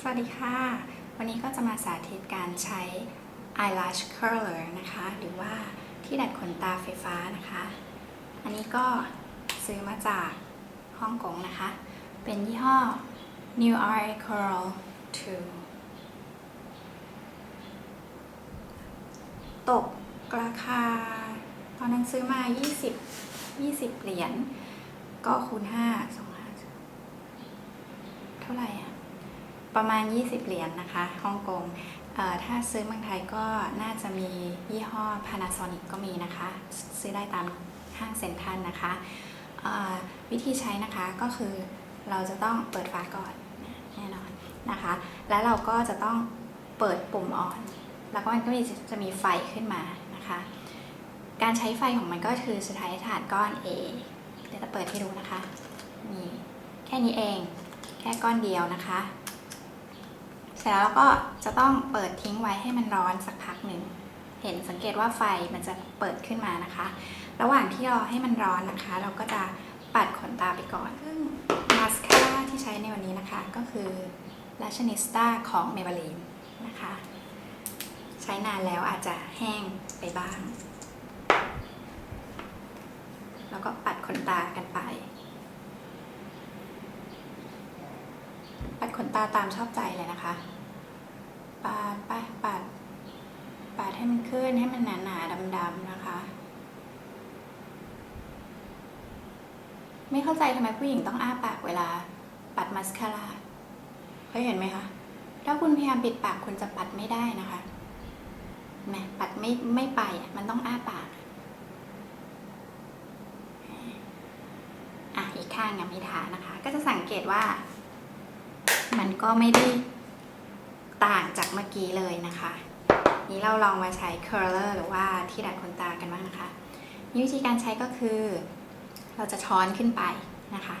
สวัสดีค่ะ วันนี้ก็จะมาสาธิตการใช้ eyelash curler นะคะ หรือว่าที่ดัดขนตาไฟฟ้านะคะ อันนี้ก็ซื้อมาจากฮ่องกงนะคะ เป็นยี่ห้อ New Eye Curl 2 ตกราคา ตอนนั้นซื้อมา 20 20 เหรียญ ก็คูณ 5 2 5เท่าไหร่อะ ประมาณ 20 เหรียญนะคะฮ่องกงถ้าซื้อเมืองไทยก็น่าจะมียี่ห้อ Panasonic ก็มีนะคะ ซื้อได้ตามห้างเซ็นทรัลนะคะวิธีใช้นะคะก็คือเราจะต้องเปิดฝาก่อนแน่นอนนะคะ แล้วเราก็จะต้องเปิดปุ่มออน แล้วก็มันก็จะมีไฟขึ้นมานะคะ การใช้ไฟของมันก็คือจะใช้ถานก้อน A เดี๋ยวจะเปิดให้ดูนะคะนี่แค่นี้เองแค่ก้อนเดียวนะคะ ร็จแล้วเราก็จะต้องเปิดทิ้งไว้ให้มันร้อนสักพักหนึ่ง เห็นสังเกตว่าไฟมันจะเปิดขึ้นมานะคะ ระหว่างที่รอให้มันร้อนนะคะ เราก็จะปัดขนตาไปก่อนซึ่งมาสคาร่าที่ใช้ในวันนี้นะคะก็คือ l a s h i n i s t a ของ Maybelline นะคะ ใช้นานแล้วอาจจะแห้งไปบ้าง แล้วก็ปัดขนตากันไป ปัดขนตาตามชอบใจเลยนะคะ ปาดไปปัดปาดให้มันขึ้นให้มันหนาหนาดำดำนะคะ ไม่เข้าใจทำไมผู้หญิงต้องอ้าปากเวลา ปัดมาสคาร่าเคยเห็นไหมคะ ถ้าคุณพยายามปิดปากคุณจะปัดไม่ได้นะคะแมปัดไม่ไม่ไปอะมันต้องอ้าปากอะอีกข้างยังไม่ทานะคะ ก็จะสังเกตว่า มันก็ไม่ได้ ต่างจากเมื่อกี้เลยนะคะ นี้เราลองมาใช้ curler หรือว่าที่ดัดขนตากันบ้างนะคะวิธีการใช้ก็คือ เราจะช้อนขึ้นไปนะคะ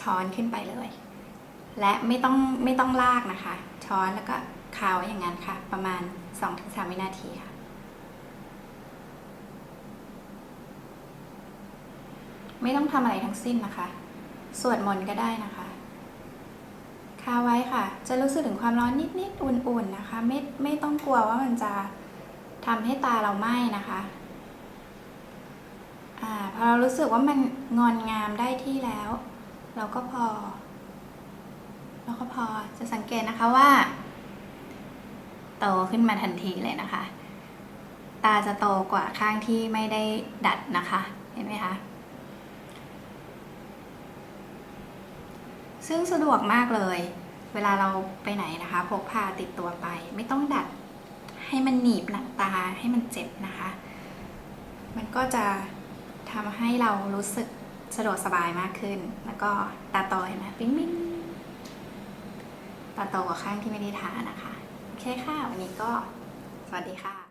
ช้อนขึ้นไปเลย และไม่ต้องไม่ต้องลากนะคะ ช้อนแล้วก็คาวอย่างนั้นค่ะ ประมาณ 2-3 วินาทีค่ะไม่ต้องทำอะไรทั้งสิ้นนะคะ สวดมนต์ก็ได้นะคะ คาไว้ค่ะ จะรู้สึกถึงความร้อนนิดๆอุ่นๆนะคะ ไม่ไม่ต้องกลัวว่ามันจะทำให้ตาเราไหม้นะคะอ่าพอเรารู้สึกว่ามันงอนงามได้ที่แล้ว เราก็พอ เราก็พอจะสังเกตนะคะว่า โตขึ้นมาทันทีเลยนะคะ ตาจะโตกว่าข้างที่ไม่ได้ดัดนะคะ เห็นไหมคะ ซึ่งสะดวกมากเลย เวลาเราไปไหนนะคะ พกพาติดตัวไป ไม่ต้องดัดให้มันหนีบหนังตาให้มันเจ็บนะคะ มันก็จะทำให้เรารู้สึกสะดวกสบายมากขึ้น แล้วก็ตาโตเห็นไหมปิ๊งปิ๊งตาโตกว่าข้างที่ไม่ได้ทานะคะ โอเคค่ะ วันนี้ก็สวัสดีค่ะ